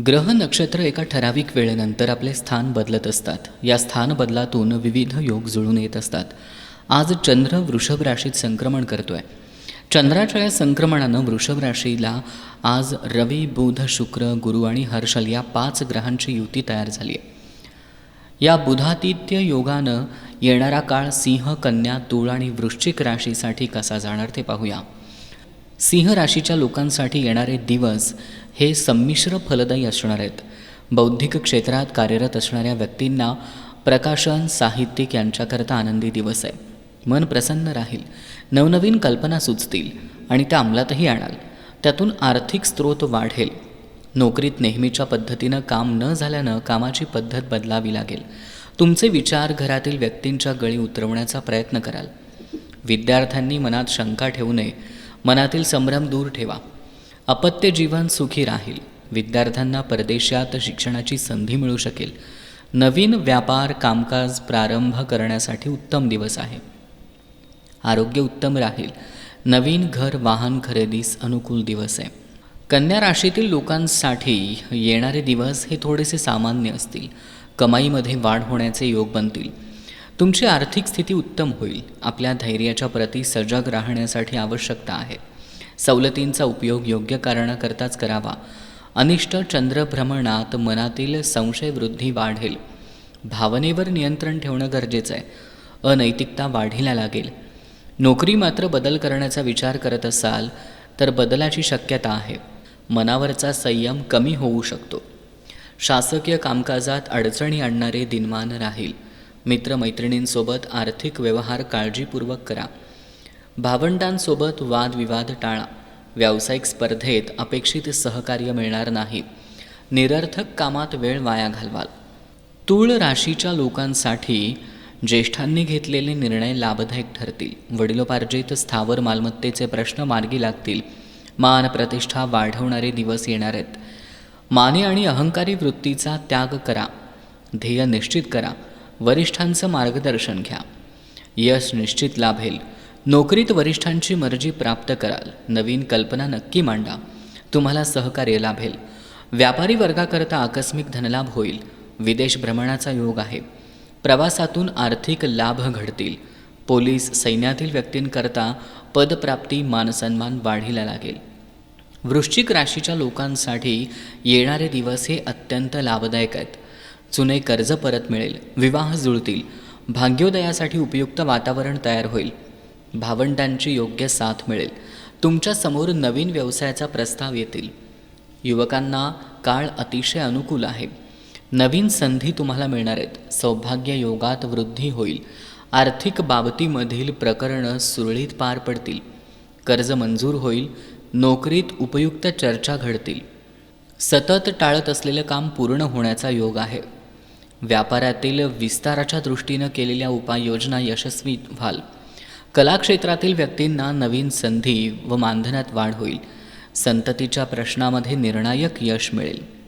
ग्रह नक्षत्र एका ठराविक वेळेनंतर आपले स्थान बदलत असतात. या स्थान बदलातून विविध योग जुळून येत असतात. आज चंद्र वृषभ राशीत संक्रमण करतोय. चंद्राच्या या संक्रमणानं वृषभ राशीला आज रवी बुध शुक्र गुरु आणि हर्षल या पाच ग्रहांची युती तयार झाली आहे या बुधातिथ्य योगानं येणारा काळ सिंह कन्या तूळ आणि वृश्चिक राशीसाठी कसा जाणार ते पाहूया. सिंह राशीच्या लोकांसाठी येणारे दिवस हे संमिश्र फलदायी असणार आहेत. बौद्धिक क्षेत्रात कार्यरत असणाऱ्या व्यक्तींना प्रकाशन साहित्यिक यांच्याकरता आनंदी दिवस आहे. मन प्रसन्न राहील. नवनवीन कल्पना सुचतील आणि त्या अंमलातही आणाल. त्यातून आर्थिक स्रोत वाढेल. नोकरीत नेहमीच्या पद्धतीनं काम न झाल्यानं कामाची पद्धत बदलावी लागेल. तुमचे विचार घरातील व्यक्तींच्या गळी उतरवण्याचा प्रयत्न कराल. विद्यार्थ्यांनी मनात शंका ठेवू नये. मनातील संभ्रम दूर ठेवा. अपत्य जीवन सुखी राहील. विद्यार्थ्यांना परदेशात शिक्षणाची संधी मिळू शकेल. नवीन व्यापार कामकाज प्रारंभ करण्यासाठी उत्तम दिवस आहे. आरोग्य उत्तम राहील. नवीन घर वाहन खरेदीस अनुकूल दिवस आहे. कन्या राशीतील लोकांसाठी येणारे दिवस हे थोडेसे सामान्य असतील. कमाईमध्ये वाढ होण्याचे योग बनतील. तुमची आर्थिक स्थिती उत्तम होईल. आपल्या धैर्याच्या प्रती सजग राहण्यासाठी आवश्यकता आहे. सवलतींचा उपयोग योग्य कारणाकरताच करावा. अनिष्ट चंद्रभ्रमणात मनातील संशय वृद्धी वाढेल. भावनेवर नियंत्रण ठेवणं गरजेचं आहे. अनैतिकता वाढीला लागेल. नोकरी मात्र बदल करण्याचा विचार करत असाल तर बदलाची शक्यता आहे. मनावरचा संयम कमी होऊ शकतो. शासकीय कामकाजात अडचणी आणणारे दिनमान राहील. मित्रमैत्रिणींसोबत आर्थिक व्यवहार काळजीपूर्वक करा. भावंडांसोबत वादविवाद टाळा. व्यावसायिक स्पर्धेत अपेक्षित सहकार्य मिळणार नाही. निरर्थक कामात वेळ वाया घालवाल. तूळ राशीच्या लोकांसाठी ज्येष्ठांनी घेतलेले निर्णय लाभदायक ठरतील. वडिलोपार्जित स्थावर मालमत्तेचे प्रश्न मार्गी लागतील. मान प्रतिष्ठा वाढवणारे दिवस येणार आहेत. माने आणि अहंकारी वृत्तीचा त्याग करा. ध्येय निश्चित करा. वरिष्ठांचं मार्गदर्शन घ्या. यश निश्चित लाभेल. नोकरीत वरिष्ठांची मर्जी प्राप्त कराल. नवीन कल्पना नक्की मांडा. तुम्हाला सहकार्य लाभेल. व्यापारी वर्गाकरता आकस्मिक धनलाभ होईल. विदेश भ्रमणाचा योग आहे. प्रवासातून आर्थिक लाभ घडतील. पोलीस सैन्यातील व्यक्तींकरता पदप्राप्ती मानसन्मान वाढीला लागेल. वृश्चिक राशीच्या लोकांसाठी येणारे दिवस हे अत्यंत लाभदायक आहेत. जुने कर्ज परत मिळेल विवाह जुळतील भाग्योदयासाठी उपयुक्त वातावरण तयार होईल भावंडांची योग्य साथ मिळेल तुमच्यासमोर नवीन व्यवसायाचा प्रस्ताव येतील. युवकांना काळ अतिशय अनुकूल आहे. नवीन संधी तुम्हाला मिळणार आहेत. सौभाग्य योगात वृद्धी होईल. आर्थिक बाबतीमधील प्रकरणं सुरळीत पार पडतील. कर्ज मंजूर होईल. नोकरीत उपयुक्त चर्चा घडतील. सतत टाळत असलेलं काम पूर्ण होण्याचा योग आहे. व्यापारातील विस्ताराच्या दृष्टीनं केलेल्या उपाययोजना यशस्वी व्हाल. कलाक्षेत्रातील व्यक्तींना नवीन संधी व मानधनात वाढ होईल. संततीच्या प्रश्नामध्ये निर्णायक यश मिळेल.